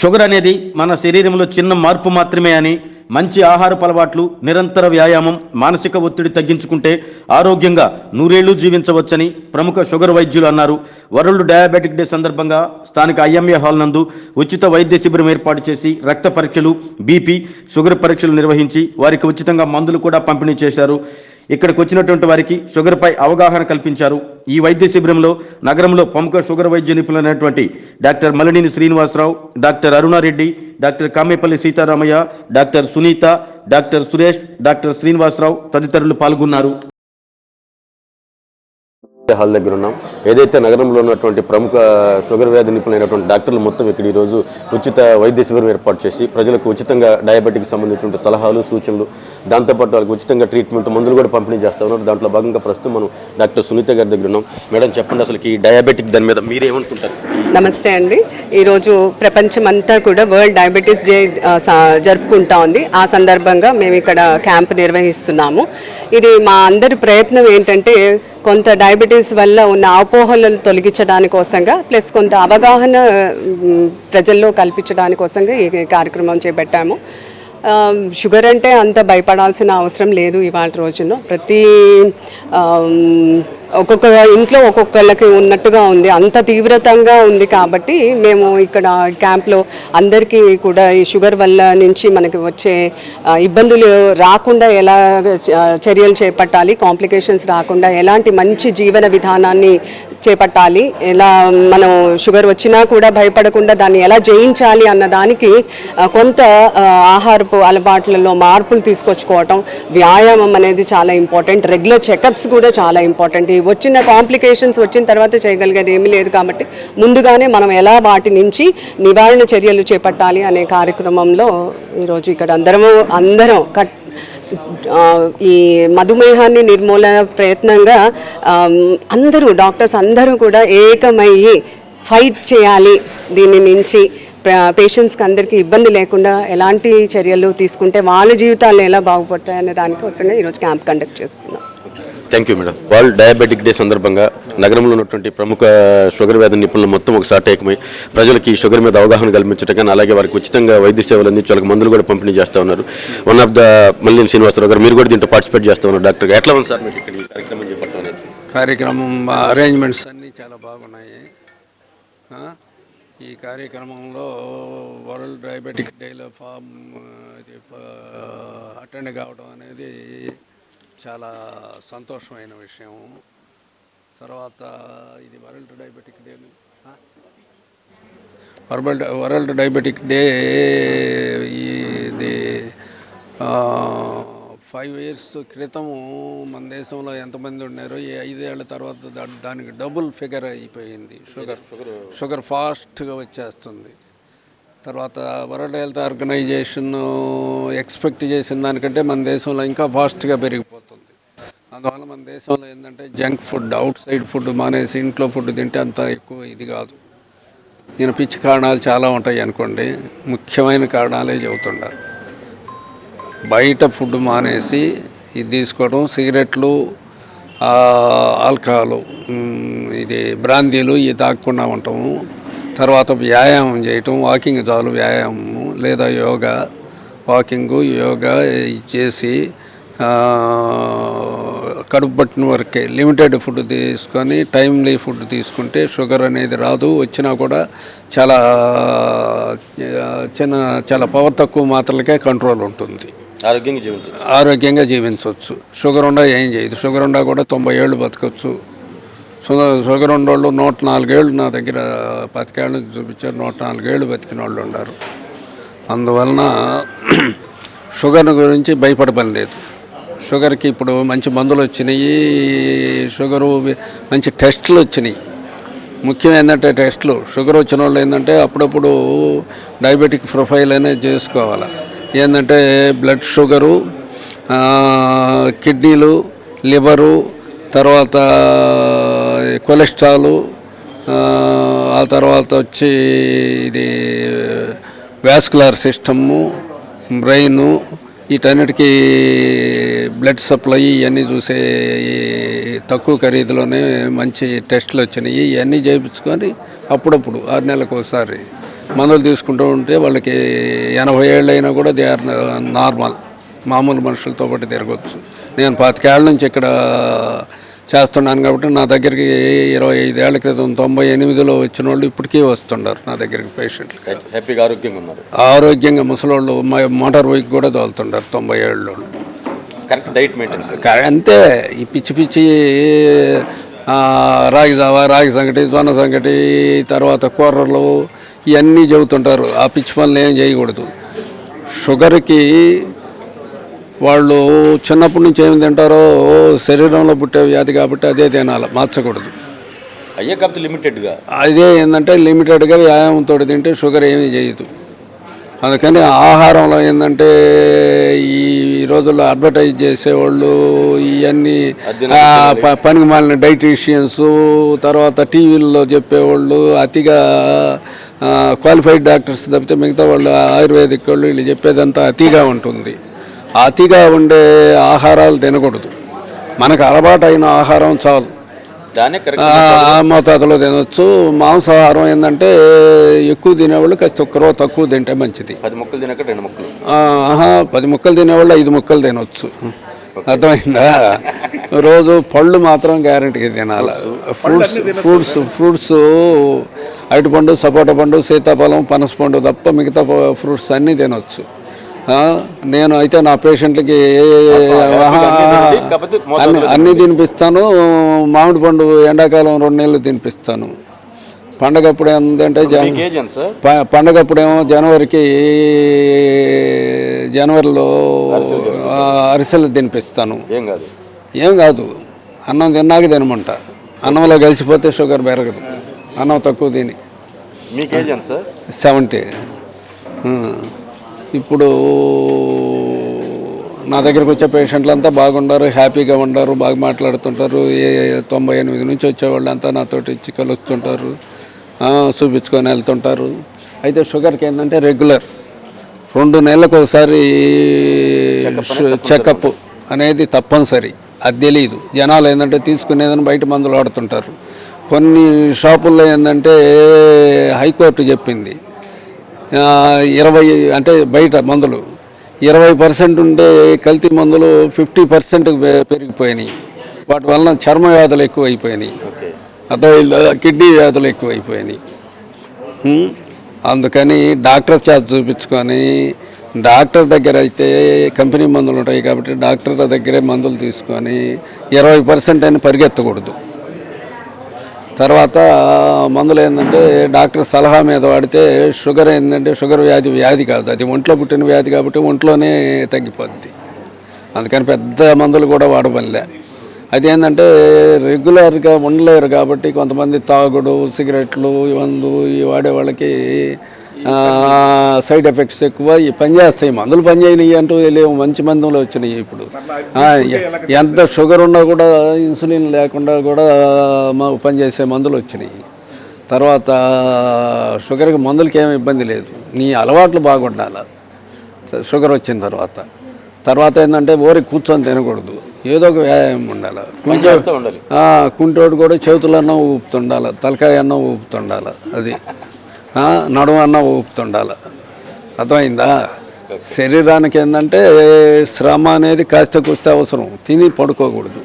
Sugar అనేది మన శరీరంలో చిన్న మార్పు మాత్రమే అని మంచి ఆహారపు అలవాట్లు నిరంతర వ్యాయామం మానసిక ఒత్తిడి తగ్గించుకుంటే ఆరోగ్యంగా నూరేళ్ళు జీవించవచ్చని ప్రముఖ షుగర్ వైద్యులు అన్నారు. వరల్డ్ డయాబెటిక్ డే సందర్భంగా స్థానిక ఐఎంఏ హాల్ నందు ఉచిత వైద్య శిబిరం ఏర్పాటు చేసి రక్త పరీక్షలు బీపీ షుగర్ పరీక్షలు నిర్వహించి వారికి ఉచితంగా మందులు కూడా పంపిణీ చేశారు. ఇక్కడికి వచ్చినటువంటి వారికి షుగర్పై అవగాహన కల్పించారు. ఈ వైద్య శిబిరంలో నగరంలో ప్రముఖ షుగర్ వైద్య నిపుణులైనటువంటి doctor Malineni Srinivasa Rao doctor Aruna Reddy doctor Kamepalli Seetharamaiah doctor Sunitha doctor Suresh doctor Srinivasa Rao తదితరులు పాల్గొన్నారు. హాల్ దగ్గర ఉన్నాం ఏదైతే నగరంలో ఉన్నటువంటి ప్రముఖ షుగర్ వ్యాధి నిపుణులైనటువంటి డాక్టర్లు మొత్తం ఇక్కడ ఈ రోజు ఉచిత వైద్య శిబిరం ఏర్పాటు చేసి ప్రజలకు ఉచితంగా డయాబెటిక్ సంబంధించిన సలహాలు సూచనలు దాంతోపాటు వాళ్ళకి ఉచితంగా ట్రీట్మెంట్ మందులు కూడా పంపిణీ చేస్తూ ఉన్నారు. దాంట్లో భాగంగా ప్రస్తుతం మనం డాక్టర్ సునీత గారి దగ్గర ఉన్నాం. మేడం చెప్పండి అసలు ఈ డయాబెటిక్ దాని మీద మీరేమనుకుంటారు నమస్తే అండి. ఈరోజు ప్రపంచమంతా కూడా వరల్డ్ డయాబెటీస్ డే జరుపుకుంటా ఉంది. ఆ సందర్భంగా మేము ఇక్కడ క్యాంప్ నిర్వహిస్తున్నాము. ఇది మా అందరి ప్రయత్నం ఏంటంటే కొంత డయాబెటీస్ వల్ల ఉన్న అపోహలను తొలగించడానికి కోసంగా ప్లస్ కొంత అవగాహన ప్రజల్లో కల్పించడానికి కోసంగా ఈ కార్యక్రమం చేపట్టాము. షుగర్ అంటే అంత భయపడాల్సిన అవసరం లేదు ఇవాళ రోజున ప్రతి ఒక్కొక్క ఇంట్లో ఒక్కొక్కళ్ళకి ఉన్నట్టుగా ఉంది. అంత తీవ్రతంగా ఉంది కాబట్టి మేము ఇక్కడ క్యాంప్లో అందరికీ కూడా ఈ షుగర్ వల్ల నుంచి మనకి వచ్చే ఇబ్బందులు రాకుండా ఎలా చర్యలు చేపట్టాలి కాంప్లికేషన్స్ రాకుండా ఎలాంటి మంచి జీవన విధానాన్ని చేపట్టాలి. ఎలా మనం షుగర్ వచ్చినా కూడా భయపడకుండా దాన్ని ఎలా జయించాలి అన్న దానికి కొంత ఆహారపు అలవాట్లలో మార్పులు తీసుకొచ్చుకోవటం వ్యాయామం అనేది చాలా ఇంపార్టెంట్. రెగ్యులర్ చెకప్స్ కూడా చాలా ఇంపార్టెంట్. ఈ వచ్చిన కాంప్లికేషన్స్ వచ్చిన తర్వాత చేయగలిగేది ఏమీ లేదు కాబట్టి ముందుగానే మనం ఎలా వాటి నుంచి నివారణ చర్యలు చేపట్టాలి అనే కార్యక్రమంలో ఈరోజు ఇక్కడ అందరము అందరం కట్ ఈ మధుమేహాన్ని నిర్మూలన ప్రయత్నంగా అందరూ డాక్టర్స్ అందరూ కూడా ఏకమయ్యి ఫైట్ చేయాలి దీని నుంచి. పేషెంట్స్కి అందరికీ ఇబ్బంది లేకుండా ఎలాంటి చర్యలు తీసుకుంటే వాళ్ళ జీవితాలు ఎలా బాగుపడతాయనే దానికోసమే దానికోసంగా ఈరోజు క్యాంప్ కండక్ట్ చేస్తున్నాం. Thank you madam world diabetic day సందర్భంగా నగరంలో ఉన్నటువంటి ప్రముఖ షుగర్ వ్యాధి నిపుణులు మొత్తం ఒకసారి ఏకమై ప్రజలకి షుగర్ మీద అవగాహన కల్పించటం అలాగే వారికి ఉచితంగా వైద్య సేవలు అందించి వాళ్ళకి మందులు కూడా పంపిణీ చేస్తూ ఉన్నారు. One of the Mallini Srinivasarao గారు మీరు కూడా దీంట్లో పార్టిసిపేట్ చేస్తూ ఉన్నారు డాక్టర్ ఎట్లా ఉంది సార్ మీకు కార్యక్రమం కార్యక్రమం అరేంజ్మెంట్స్ అన్నీ చాలా బాగున్నాయి. ఈ కార్యక్రమంలో వరల్డ్ డయాబెటిక్ డేలో ఫామ్ అటెండ్ కావడం అనేది చాలా సంతోషమైన విషయం. తర్వాత ఇది world diabetic day world world diabetic day ఇది ఫైవ్ ఇయర్స్ క్రితము మన దేశంలో ఎంతమంది ఉన్నారు ఈ ఐదేళ్ళ తర్వాత దానికి డబుల్ ఫిగర్ అయిపోయింది. షుగర్. షుగర్ ఫాస్ట్గా వచ్చేస్తుంది. తర్వాత వరల్డ్ హెల్త్ ఆర్గనైజేషన్ ఎక్స్పెక్ట్ చేసిన దానికంటే మన దేశంలో ఇంకా ఫాస్ట్గా పెరిగిపోతుంది. అందువల్ల మన దేశంలో ఏంటంటే junk food outside food మానేసి ఇంట్లో ఫుడ్ తింటే అంత ఎక్కువ ఇది కాదు. నేను పిచ్చి కారణాలు చాలా ఉంటాయి అనుకోండి. ముఖ్యమైన కారణాలే చెబుతుండారు బయట ఫుడ్ మానేసి ఇది తీసుకోవడం సిగరెట్లు ఆల్కహాలు ఇది బ్రాందీలు ఇవి తాగకుండా ఉంటాము తర్వాత వ్యాయామం చేయటం వాకింగ్ చాలు వ్యాయామము లేదా యోగా వాకింగు యోగా ఇది చేసి కడుపు పట్టిన వరకే లిమిటెడ్ ఫుడ్ తీసుకొని టైమ్లీ ఫుడ్ తీసుకుంటే షుగర్ అనేది రాదు. వచ్చినా కూడా చాలా చిన్న చాలా పవర్ తక్కువ మాత్రలకే కంట్రోల్ ఉంటుంది. ఆరోగ్యంగా జీవించండి ఆరోగ్యంగా జీవించవచ్చు. షుగర్ ఉండా ఏం చేయదు. షుగర్ ఉండా కూడా తొంభై ఏళ్ళు బతకచ్చు షుగర్ ఉన్నోళ్ళు నూట నాలుగేళ్ళు నా దగ్గర బతికేళ్ళు చూపించారు. నూట నాలుగేళ్ళు బతికిన వాళ్ళు ఉన్నారు. అందువలన షుగర్ గురించి భయపడపని లేదు. షుగర్కి ఇప్పుడు మంచి మందులు వచ్చినాయి షుగరు మంచి టెస్టులు వచ్చినాయి. ముఖ్యం ఏంటంటే టెస్టులు. షుగర్ వచ్చిన వాళ్ళు ఏంటంటే అప్పుడప్పుడు డయాబెటిక్ ప్రొఫైల్ అనేది చేసుకోవాలి. ఏంటంటే బ్లడ్ షుగరు కిడ్నీలు లివరు తర్వాత కొలెస్ట్రాలు ఆ, తర్వాత వచ్చి ఇది వ్యాస్కులర్ సిస్టము బ్రెయిన్ వీటన్నిటికీ బ్లడ్ సప్లై ఇవన్నీ చూసే తక్కువ ఖరీదులోనే మంచి టెస్టులు వచ్చినాయి. ఇవన్నీ చేయించుకొని అప్పుడప్పుడు ఆరు నెలలకు ఒకసారి మందులు తీసుకుంటూ ఉంటే వాళ్ళకి ఎనభై ఏళ్ళు అయినా కూడా దే ఆర్ నార్మల్. మామూలు మనుషులతో పాటు తిరగవచ్చు నేను పాతికేళ్ళ నుంచి ఇక్కడ చేస్తున్నాను కాబట్టి నా దగ్గరికి ఇరవై ఐదేళ్ళ క్రితం తొంభై ఎనిమిదిలో వచ్చిన వాళ్ళు ఇప్పటికీ వస్తుండారు నా దగ్గరికి పేషెంట్లు హ్యాపీగా ఆరోగ్యంగా ఉన్నారు. ఆరోగ్యంగా ముసలోళ్ళు మ- మోటార్ బైక్ కూడా తోలుతుంటారు తొంభై ఏళ్ళు కరెక్ట్ డైట్ మెయింటైన్ అంతే. ఈ పిచ్చి పిచ్చి రాగి జావా రాగి సంగటి జొన్న సంగటి తర్వాత కూరలు ఇవన్నీ చెబుతుంటారు. ఆ పిచ్చి పనులు ఏం చేయకూడదు. షుగర్కి వాళ్ళు చిన్నప్పటి నుంచి ఏమి తింటారో శరీరంలో పుట్టే వ్యాధి కాబట్టి అదే తినాలి. మార్చకూడదు. అయ్యే కాకపోతే లిమిటెడ్గా. అదే ఏంటంటే లిమిటెడ్గా వ్యాయామంతో తింటే షుగర్ ఏమీ చేయదు. అందుకని ఆహారంలో ఏంటంటే ఈ రోజుల్లో అడ్వర్టైజ్ చేసేవాళ్ళు ఇవన్నీ పనికి మాలిన డైటీషియన్స్ తర్వాత టీవీల్లో చెప్పేవాళ్ళు అతిగా క్వాలిఫైడ్ డాక్టర్స్ తప్పితే మిగతా వాళ్ళు ఆయుర్వేదిక్ వాళ్ళు వీళ్ళు చెప్పేదంతా అతిగా ఉంటుంది. అతిగా ఉండే ఆహారాలు తినకూడదు. మనకు అలవాటు అయిన ఆహారం చాలు. మోతాదులో తినొచ్చు. మాంసాహారం ఏంటంటే ఎక్కువ తినేవాళ్ళు కాస్త ఒక్కరో తక్కువ తింటే మంచిది. పది మొక్కలు తినక రెండు మొక్కలు. పది ముక్కలు తినేవాళ్ళు ఐదు ముక్కలు తినొచ్చు. అర్థమైందా? రోజు పళ్ళు మాత్రం గ్యారెంటీగా తినాలి. ఫ్రూట్స్ ఫ్రూట్స్ ఫ్రూట్స్ అరటిపండు సపోటా పండు సీతాఫలం పనస పండు తప్ప మిగతా ఫ్రూట్స్ అన్నీ తినొచ్చు. నేను అయితే నా పేషెంట్లకి అన్ని అన్నీ తినిపిస్తాను. మామిడి పండు ఎండాకాలం రెండు నెలలు తినిపిస్తాను. పండగప్పుడు ఏంటంటే జన మీకు ఏజ్ ఎంత సార్? ప- పండగప్పుడేమో జనవరికి జనవరిలో అరిసెలు తినిపిస్తాను. ఏం కాదు. ఏం కాదు. అన్నం తిన్నాక తినమంట. అన్నంలో కలిసిపోతే షుగర్ పెరగదు. అన్నం తక్కువ తిని. సెవెంటీ. ఇప్పుడు నా దగ్గరకు వచ్చే పేషెంట్లు అంతా బాగుండారు హ్యాపీగా ఉండారు బాగా మాట్లాడుతుంటారు. ఏ తొంభై ఎనిమిది నుంచి వచ్చేవాళ్ళు అంతా నాతోటి ఇచ్చి కలుస్తుంటారు చూపించుకొని వెళ్తుంటారు. అయితే షుగర్కి ఏంటంటే రెగ్యులర్. రెండు నెలలకు ఒకసారి చెకప్ అనేది తప్పనిసరి. అది తెలియదు జనాలు ఏంటంటే తీసుకునేదని బయట మందులు వాడుతుంటారు. కొన్ని షాపుల్లో ఏంటంటే హైకోర్టు చెప్పింది. ఇరవై అంటే బయట మందులు. ఇరవై పర్సెంట్ ఉండే కల్తీ మందులు ఫిఫ్టీ పర్సెంట్ పెరిగిపోయినాయి. వాటి వలన చర్మ వ్యాధులు ఎక్కువైపోయినాయి. ఓకే. అర్థమైందా? కిడ్నీ వ్యాధులు ఎక్కువైపోయినాయి. హ్మ్? అందుకని డాక్టర్ చేత చూపించుకొని డాక్టర్ దగ్గర అయితే కంపెనీ మందులు ఉంటాయి కాబట్టి డాక్టర్ దగ్గరే మందులు తీసుకొని ఇరవై పర్సెంట్ అని పరిగెత్తకూడదు. తర్వాత మందులు ఏంటంటే డాక్టర్ సలహా మీద వాడితే షుగర్ ఏంటంటే షుగర్ వ్యాధి వ్యాధి కాదు. అది ఒంట్లో పుట్టిన వ్యాధి కాబట్టి ఒంట్లోనే తగ్గిపోద్ది. అందుకని పెద్ద మందులు కూడా వాడబల్లే అదేంటంటే రెగ్యులర్గా ఉండలేరు కాబట్టి కొంతమంది తాగుడు సిగరెట్లు ఇవందు ఇవి ఈ వాడే వాళ్ళకి సైడ్ ఎఫెక్ట్స్ ఎక్కువ ఈ పని చేస్తాయి. మందులు పని చేయనివి అంటూ లేవు మంచి మందులు వచ్చినాయి ఇప్పుడు. ఎంత షుగర్ ఉన్నా కూడా ఇన్సులిన్ లేకుండా కూడా మా- పనిచేసే మందులు వచ్చినాయి. తర్వాత షుగర్కి మందులకి ఏమి ఇబ్బంది లేదు. నీ అలవాట్లు బాగుండాలి? షుగర్ వచ్చిన తర్వాత. తర్వాత ఏంటంటే ఓరి కూర్చొని తినకూడదు. ఏదో ఒక వ్యాయామం ఉండాలి? కుంటోడు కూడా చేతులన్నా ఊపుతుండాలి? తలకాయ అన్న ఊపుతుండాలి? అది. ఆ, నడుము అన్న ఊపుతుండాలి. అర్థమైందా? శరీరానికి ఏంటంటే శ్రమ అనేది కాస్త కూస్తే అవసరం. తిని పడుకోకూడదు.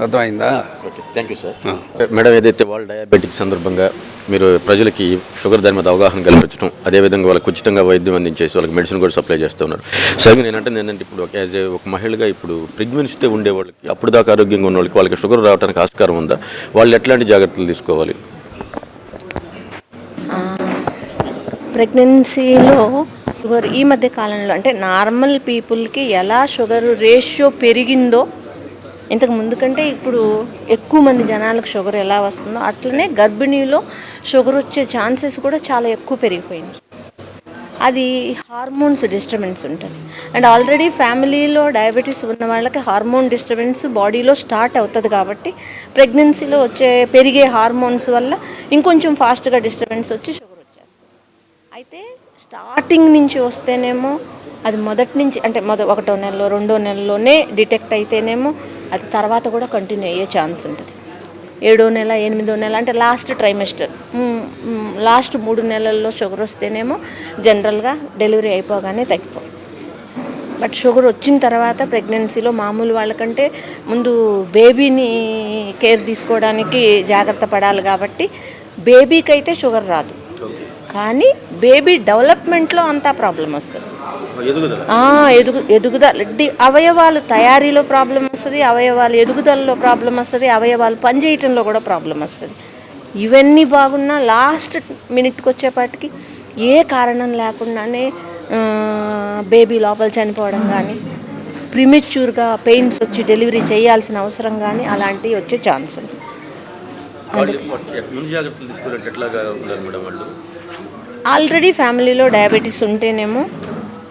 అర్థమైందా? Okay thank you sir madam ఏదైతే వాళ్ళు డయాబెటిక్ సందర్భంగా మీరు ప్రజలకి షుగర్ దాని మీద అవగాహన కల్పించడం అదేవిధంగా వాళ్ళకి ఉచితంగా వైద్యం అందించేసి వాళ్ళకి మెడిసిన్ కూడా సప్లై చేస్తూ ఉన్నారు. సరే నేను అంటే ఏంటంటే ఇప్పుడు ఒక యాజ్ ఏ ఒక మహిళగా ఇప్పుడు ప్రెగ్నెన్సీతో ఉండే వాళ్ళకి అప్పుడు దాకా ఆరోగ్యంగా ఉన్న వాళ్ళకి వాళ్ళకి షుగర్ రావడానికి ఆస్కారం ఉందా? వాళ్ళు ఎట్లాంటి జాగ్రత్తలు తీసుకోవాలి? ప్రెగ్నెన్సీలో షుగర్ ఈ మధ్య కాలంలో అంటే నార్మల్ పీపుల్కి ఎలా షుగర్ రేషియో పెరిగిందో ఇంతకు ముందు కంటే ఇప్పుడు ఎక్కువ మంది జనాలకు షుగర్ ఎలా వస్తుందో అట్లనే గర్భిణీలో షుగర్ వచ్చే ఛాన్సెస్ కూడా చాలా ఎక్కువ పెరిగిపోయింది. అది హార్మోన్స్ డిస్టర్బెన్స్ ఉంటుంది. అండ్ ఆల్రెడీ ఫ్యామిలీలో డయాబెటీస్ ఉన్న వాళ్ళకి హార్మోన్ డిస్టర్బెన్స్ బాడీలో స్టార్ట్ అవుతుంది కాబట్టి ప్రెగ్నెన్సీలో వచ్చే పెరిగే హార్మోన్స్ వల్ల ఇంకొంచెం ఫాస్ట్గా డిస్టర్బెన్స్ వచ్చి షుగర్ అయితే స్టార్టింగ్ నుంచి వస్తేనేమో అది మొదటి నుంచి అంటే మొద ఒకటో నెలలో రెండో నెలలోనే డిటెక్ట్ అయితేనేమో అది తర్వాత కూడా కంటిన్యూ అయ్యే ఛాన్స్ ఉంటుంది. ఏడో నెల ఎనిమిదో నెల అంటే లాస్ట్ ట్రైమెస్టర్ లాస్ట్ మూడు నెలల్లో షుగర్ వస్తేనేమో జనరల్గా డెలివరీ అయిపోగానే తగ్గిపో. బట్ షుగర్ వచ్చిన తర్వాత ప్రెగ్నెన్సీలో మామూలు వాళ్ళకంటే ముందు బేబీని కేర్ తీసుకోవడానికి జాగ్రత్త పడాలి కాబట్టి బేబీకి అయితే షుగర్ రాదు కానీ బేబీ డెవలప్మెంట్లో అంతా ప్రాబ్లం వస్తుంది. ఎదుగు ఎదుగుదల. అవయవాలు తయారీలో ప్రాబ్లం వస్తుంది అవయవాలు ఎదుగుదలలో ప్రాబ్లం వస్తుంది అవయవాలు పనిచేయటంలో కూడా ప్రాబ్లం వస్తుంది. ఇవన్నీ బాగున్నా లాస్ట్ మినిట్కి వచ్చేపాటికి ఏ కారణం లేకుండానే బేబీ లోపల చనిపోవడం కానీ ప్రిమెచ్యూర్గా పెయిన్స్ వచ్చి డెలివరీ చేయాల్సిన అవసరం కానీ అలాంటివి వచ్చే ఛాన్స్ ఉంది ఆల్రెడీ ఫ్యామిలీలో డయాబెటీస్ ఉంటేనేమో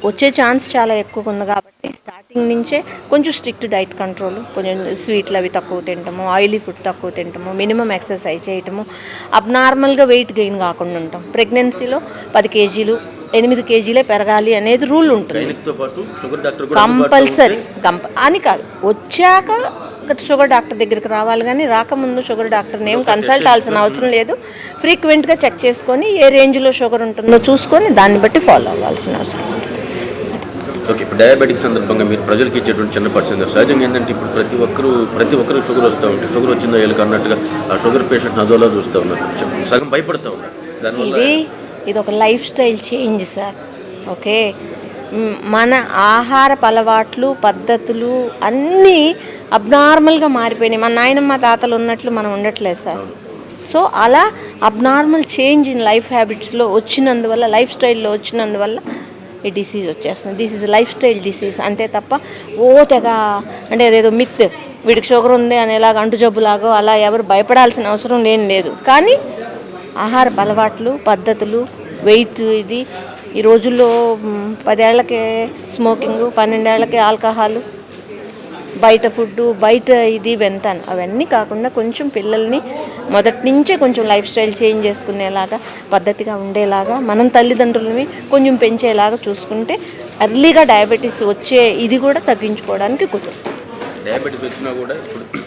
వచ్చే ఛాన్స్ చాలా ఎక్కువ ఉంది కాబట్టి స్టార్టింగ్ నుంచే కొంచెం స్ట్రిక్ట్ డైట్ కంట్రోల్ కొంచెం స్వీట్లు అవి తక్కువ తింటాము ఆయిలీ ఫుడ్ తక్కువ తింటాము మినిమం ఎక్సర్సైజ్ చేయటము అబ్నార్మల్గా వెయిట్ గెయిన్ కాకుండా ఉంటాం. ప్రెగ్నెన్సీలో పది కేజీలు ఎనిమిది కేజీలే పెరగాలి అనేది రూల్ ఉంటుంది. కంపల్సరీ కంప అని కాదు. వచ్చాక షుగర్ డాక్టర్ దగ్గరికి రావాలి కానీ రాకముందు షుగర్ డాక్టర్ని ఏం కన్సల్ట్ అవ్వాల్సిన అవసరం లేదు. ఫ్రీక్వెంట్గా చెక్ చేసుకొని ఏ రేంజ్లో షుగర్ ఉంటుందో చూసుకొని దాన్ని బట్టి ఫాలో అవ్వాల్సిన అవసరం ఉంటుంది ఓకే ఇప్పుడు డయాబెటిక్ సందర్భంగా మీరు ప్రజలకు ఇచ్చేటువంటి చిన్న పర్సెంట్ సహజంగా ఏంటంటే ఇప్పుడు ప్రతి ఒక్కరు ప్రతి ఒక్కరు షుగర్ వస్తూ ఉంటుంది షుగర్ వచ్చిందో వీళ్ళకి అన్నట్టుగా ఆ షుగర్ పేషెంట్ అదోలా చూస్తూ ఉన్నారు. సగం భయపడుతూ ఉన్నారు. దానివల్ల ఇది ఇది ఒక lifestyle change sir okay మన ఆహారపు అలవాట్లు పద్ధతులు అన్నీ అబ్నార్మల్గా మారిపోయినాయి. మన నాయనమ్మ తాతలు ఉన్నట్లు మనం ఉండట్లేదు సార్. సో అలా అబ్నార్మల్ చేంజ్ ఇన్ లైఫ్ హ్యాబిట్స్లో వచ్చినందువల్ల లైఫ్ స్టైల్లో వచ్చినందువల్ల ఈ డిసీజ్ వచ్చేస్తుంది. This is lifestyle disease. అంతే తప్ప ఓ తెగ అంటే అదేదో మిత్ వీడికి షుగర్ ఉంది అనేలాగా అంటు జబ్బులాగో అలా ఎవరు భయపడాల్సిన అవసరం లేని లేదు. కానీ ఆహార అలవాట్లు పద్ధతులు వెయిట్ ఇది ఈ రోజుల్లో పదేళ్ళకే స్మోకింగ్ పన్నెండేళ్ళకే ఆల్కహాల్ బయట ఫుడ్ బయట ఇది వెంతాను. అవన్నీ కాకుండా కొంచెం పిల్లల్ని మొదటి నుంచే కొంచెం లైఫ్ స్టైల్ చేంజ్ చేసుకునేలాగా పద్ధతిగా ఉండేలాగా మనం తల్లిదండ్రులని కొంచెం పెంచేలాగా చూసుకుంటే ఎర్లీగా డయాబెటీస్ వచ్చే ఇది కూడా తగ్గించుకోవడానికి కుదురుతుంది డయాబెటిస్ వచ్చినా కూడా ఇప్పుడు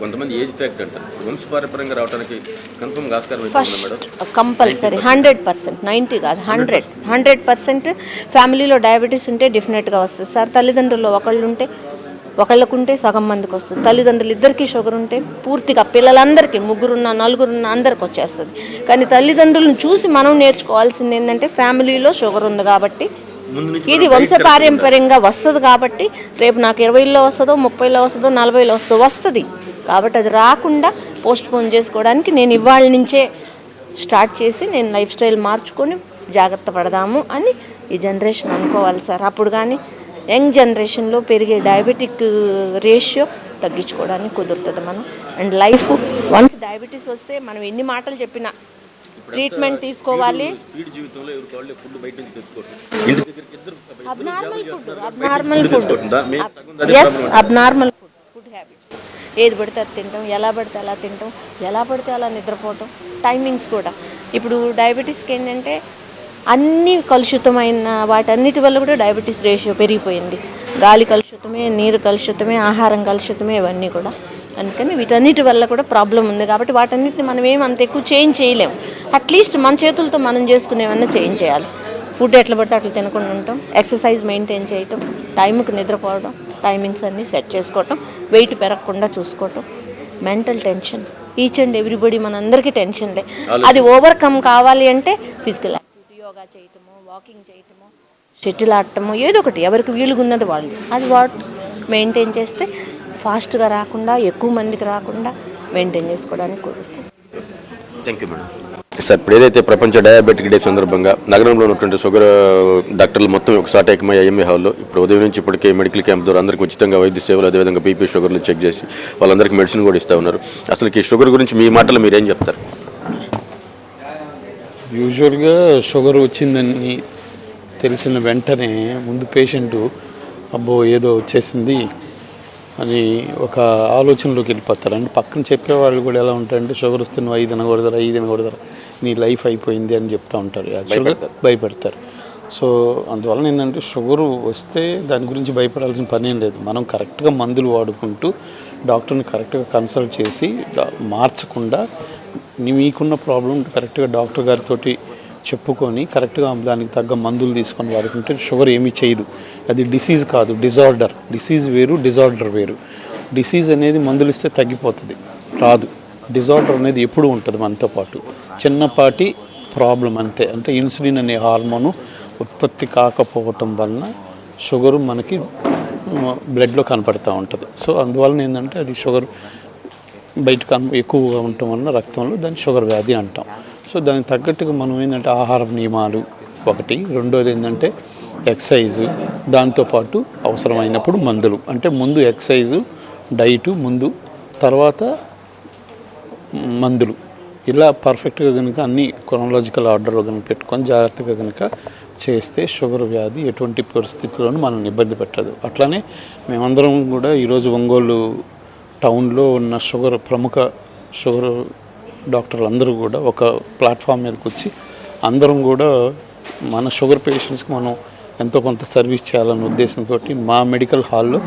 కొంతమంది ఏజ్ ఫ్యాక్ట్ వంశపారపర్యంగా రావడానికి కన్ఫర్మ్ ఆస్కారం first compulsory hundred percent. Ninety కాదు హండ్రెడ్. హండ్రెడ్ పర్సెంట్ ఫ్యామిలీలో డయాబెటీస్ ఉంటే డెఫినెట్గా వస్తుంది. సార్ తల్లిదండ్రులు ఒకళ్ళు ఉంటే ఒకళ్ళకుంటే సగం మందికి వస్తుంది. తల్లిదండ్రులు ఇద్దరికీ షుగర్ ఉంటే పూర్తిగా పిల్లలందరికీ ముగ్గురున్న నలుగురున్న అందరికి వచ్చేస్తుంది. కానీ తల్లిదండ్రులను చూసి మనం నేర్చుకోవాల్సింది ఏంటంటే ఫ్యామిలీలో షుగర్ ఉంది కాబట్టి ఇది వంశపారంపర్యంగా వస్తుంది కాబట్టి రేపు నాకు ఇరవైలో వస్తుందో ముప్పైలో వస్తుందో నలభైలో వస్తుందో వస్తుంది. కాబట్టి అది రాకుండా పోస్ట్ పోన్ చేసుకోవడానికి నేను ఇవాళ నుంచే స్టార్ట్ చేసి నేను లైఫ్ స్టైల్ మార్చుకొని జాగ్రత్త పడదాము అని ఈ జనరేషన్ అనుకోవాలి సార్. అప్పుడు కానీ యంగ్ జనరేషన్లో పెరిగే డయాబెటిక్ రేషియో తగ్గించుకోవడానికి కుదురుతుంది మనం. అండ్ లైఫ్ వన్స్ డయాబెటీస్ వస్తే మనం ఎన్ని మాటలు చెప్పినా ట్రీట్మెంట్ తీసుకోవాలి. ఫుడ్ అబ్నార్మల్ ఫుడ్ అబ్నార్మల్ ఎస్ అబ్నార్మల్ ఫుడ్ ఫుడ్ హ్యాబిట్స్ ఏది పడితే అది తింటాం ఎలా పడితే అలా తింటాం ఎలా పడితే అలా నిద్రపోవటం టైమింగ్స్ కూడా. ఇప్పుడు డయాబెటీస్కి ఏంటంటే అన్ని కలుషితమైన వాటన్నిటి వల్ల కూడా డయాబెటీస్ రేషియో పెరిగిపోయింది. గాలి కలుషితమే నీరు కలుషితమే ఆహారం కలుషితమే ఇవన్నీ కూడా. అందుకని వీటన్నిటి వల్ల కూడా ప్రాబ్లం ఉంది. కాబట్టి వాటన్నిటిని మనం ఏం అంత ఎక్కువ చేంజ్ చేయలేము. అట్లీస్ట్ మన చేతులతో మనం చేసుకునేవన్నా చేంజ్ చేయాలి. ఫుడ్ ఎట్లా పడితే అట్లా తినకుండా ఉంటాం. ఎక్సర్సైజ్ మెయింటైన్ చేయటం టైంకి నిద్రపోవడం టైమింగ్స్ అన్నీ సెట్ చేసుకోవటం వెయిట్ పెరగకుండా చూసుకోవటం. Mental tension each and everybody మనందరికీ టెన్షన్లే అది ఓవర్కమ్ కావాలి అంటే ఫిజికల్ యోగా చేయటము వాకింగ్ చేయటము షటిల్ ఆడటము ఏదో ఒకటి ఎవరికి వీలుగున్నది వాళ్ళు. అది వాట్ మెయింటైన్ చేస్తే ఫాస్ట్గా రాకుండా ఎక్కువ మందికి రాకుండా మెయింటైన్ చేసుకోవడానికి కుదురుతుంది. థ్యాంక్ యూ మేడం సార్ ఇప్పుడు ఏదైతే ప్రపంచ డయాబెటిక్ డే సందర్భంగా నగరంలో ఉన్నటువంటి షుగర్ డాక్టర్లు మొత్తం ఒకసారి ఏకమై ఐఎంఏ హాల్లో ఇప్పుడు ఉదయం నుంచి ఇప్పటికే మెడికల్ క్యాంప్ ద్వారా అందరికీ ఉచితంగా వైద్య సేవలు అదేవిధంగా బీపీ షుగర్లు చెక్ చేసి వాళ్ళందరికీ మెడిసిన్ కూడా ఇస్తూ ఉన్నారు. అసలు ఈ షుగర్ గురించి మీ మాటలు మీరు ఏం చెప్తారు? యూజువల్గా షుగర్ వచ్చిందని తెలిసిన వెంటనే ముందు పేషెంట్ అబ్బో ఏదో వచ్చేసింది అని ఒక ఆలోచనలోకి వెళ్ళిపోతారు. అంటే పక్కన చెప్పేవాళ్ళు కూడా ఎలా ఉంటారంటే షుగర్ వస్తే నువ్వు ఐదు తినకూడదురా ఐదు తినకూడదురా నీ లైఫ్ అయిపోయింది అని చెప్తా ఉంటారు. యాక్చువల్గా భయపెడతారు. సో అందువలన ఏంటంటే షుగర్ వస్తే దాని గురించి భయపడాల్సిన పని ఏం లేదు. మనం కరెక్ట్గా మందులు వాడుకుంటూ డాక్టర్ని కరెక్ట్గా కన్సల్ట్ చేసి మార్చకుండా మీకున్న ప్రాబ్లం కరెక్ట్గా డాక్టర్ గారితో చెప్పుకొని కరెక్ట్గా దానికి తగ్గ మందులు తీసుకొని వాడుకుంటే షుగర్ ఏమీ చేయదు. అది డిసీజ్ కాదు డిజార్డర్ డిసీజ్ వేరు డిజార్డర్ వేరు. డిసీజ్ అనేది మందులు ఇస్తే తగ్గిపోతుంది. రాదు. డిజార్డర్ అనేది ఎప్పుడు ఉంటుంది మనతో పాటు. చిన్నపాటి ప్రాబ్లం అంతే. అంటే ఇన్సులిన్ అనే హార్మోను ఉత్పత్తి కాకపోవటం వలన షుగరు మనకి బ్లడ్లో కనపడుతూ ఉంటుంది. సో అందువలన ఏంటంటే అది షుగర్ బయట కన్ ఎక్కువగా ఉండటం వలన రక్తంలో దాన్ని షుగర్ వ్యాధి అంటాం. సో దానికి తగ్గట్టుగా మనం ఏంటంటే ఆహార నియమాలు ఒకటి. రెండోది ఏంటంటే ఎక్సైజు. దాంతోపాటు అవసరమైనప్పుడు మందులు. అంటే ముందు ఎక్సైజు డైటు ముందు తర్వాత మందులు. ఇలా పర్ఫెక్ట్గా కనుక అన్ని క్రొనలాజికల్ ఆర్డర్లో కనుక పెట్టుకొని జాగ్రత్తగా కనుక చేస్తే షుగర్ వ్యాధి ఎటువంటి పరిస్థితుల్లోనూ మనల్ని ఇబ్బంది పెట్టదు. అట్లానే మేమందరం కూడా ఈరోజు ఒంగోలు టౌన్లో ఉన్న షుగర్ ప్రముఖ షుగర్ డాక్టర్లు అందరూ కూడా ఒక ప్లాట్ఫామ్ మీదకి వచ్చి అందరం కూడా మన షుగర్ పేషెంట్స్కి మనం ఎంతో కొంత సర్వీస్ చేయాలనే ఉద్దేశంతో మా మెడికల్ హాల్లో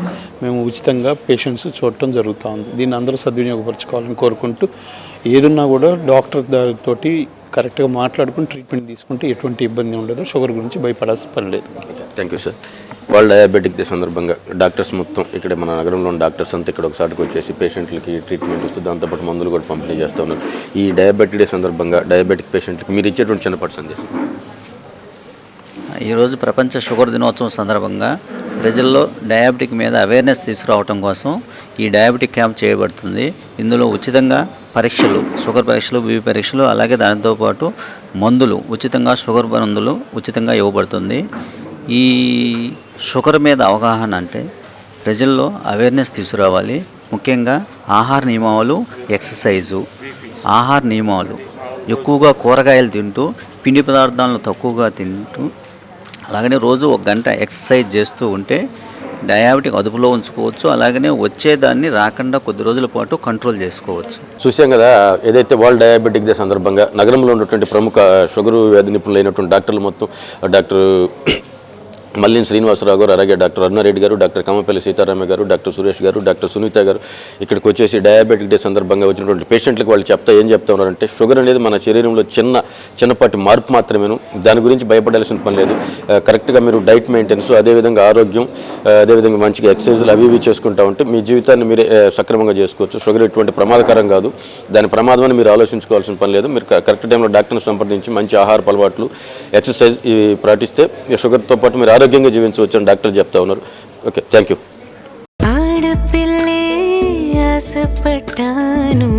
మేము ఉచితంగా పేషెంట్స్ చూడటం జరుగుతూ ఉంది. దీన్ని అందరూ సద్వినియోగపరచుకోవాలని కోరుకుంటూ ఏదున్నా కూడా డాక్టర్ దారితోటి కరెక్ట్గా మాట్లాడుకుని ట్రీట్మెంట్ తీసుకుంటే ఎటువంటి ఇబ్బంది ఉండదు. షుగర్ గురించి భయపడాల్సిన పని లేదు. Thank you sir. World diabetic day సందర్భంగా డాక్టర్స్ మొత్తం ఇక్కడ మన నగరంలో ఉన్న డాక్టర్స్ అంతా ఇక్కడ ఒకసారికి వచ్చేసి పేషెంట్లకి ట్రీట్మెంట్ ఇస్తూ దాంతోపాటు మందులు కూడా పంపిణీ చేస్తూ ఉన్నారు. ఈ డయాబెటిక్ డే సందర్భంగా డయాబెటిక్ పేషెంట్లకి మీరు ఇచ్చేటువంటి చిన్నపాటి సందేశం. ఈరోజు ప్రపంచ షుగర్ దినోత్సవం సందర్భంగా ప్రజల్లో డయాబెటిక్ మీద అవేర్నెస్ తీసుకురావడం కోసం ఈ డయాబెటిక్ క్యాంప్ చేయబడుతుంది. ఇందులో ఉచితంగా పరీక్షలు షుగర్ పరీక్షలు బీపీ పరీక్షలు అలాగే దానితో పాటు మందులు ఉచితంగా షుగర్ మందులు ఉచితంగా ఇవ్వబడుతుంది. ఈ షుగర్ మీద అవగాహన అంటే ప్రజల్లో అవేర్నెస్ తీసుకురావాలి. ముఖ్యంగా ఆహార నియమాలు ఎక్సర్సైజు ఆహార నియమాలు. ఎక్కువగా కూరగాయలు తింటూ పిండి పదార్థాలను తక్కువగా తింటూ అలాగనే రోజు ఒక గంట ఎక్సర్సైజ్ చేస్తూ ఉంటే డయాబెటిక్ అదుపులో ఉంచుకోవచ్చు. అలాగనే వచ్చేదాన్ని రాకుండా కొద్ది రోజుల పాటు కంట్రోల్ చేసుకోవచ్చు. చూసాం కదా ఏదైతే వరల్డ్ డయాబెటిక్ డే సందర్భంగా నగరంలో ఉన్నటువంటి ప్రముఖ షుగర్ వ్యాధి నిపుణులైనటువంటి డాక్టర్లు మొత్తం డాక్టర్ మల్లిన్ శ్రీనివాసరావు గారు అలాగే డాక్టర్ అరుణారెడ్డి గారు డాక్టర్ కమ్మపల్లి సీతారామ గారు డాక్టర్ సురేష్ గారు డాక్టర్ సునీత గారు ఇక్కడికి వచ్చేసి డయాబెటిక్ డే సందర్భంగా వచ్చినటువంటి పేషెంట్లకు వాళ్ళు చెప్తా ఏం చెప్తా ఉన్నారంటే షుగర్ అనేది మన శరీరంలో చిన్న చిన్నపాటి మార్పు మాత్రమేను. దాని గురించి భయపడాల్సిన పని లేదు. కరెక్ట్గా మీరు డైట్ మెయింటెన్స్ అదేవిధంగా ఆరోగ్యం అదేవిధంగా మంచిగా ఎక్సర్సైజులు అవి ఇవి చేసుకుంటా ఉంటే మీ జీవితాన్ని మీరే సక్రమంగా చేసుకోవచ్చు. షుగర్ ఎటువంటి ప్రమాదకరం కాదు. దాని ప్రమాదం అని మీరు ఆలోచించుకోవాల్సిన పని లేదు. మీరు కరెక్ట్ టైంలో డాక్టర్ని సంప్రదించి మంచి ఆహార అలవాట్లు ఎక్సర్సైజ్ ఇవి పాటిస్తే ఈ షుగర్తో పాటు మీరు ఆరోగ్యంగా జీవించవచ్చు అని డాక్టర్ చెప్తా ఉన్నారు. Okay thank you. ఆడపిల్లే ఆశపడ్డాను.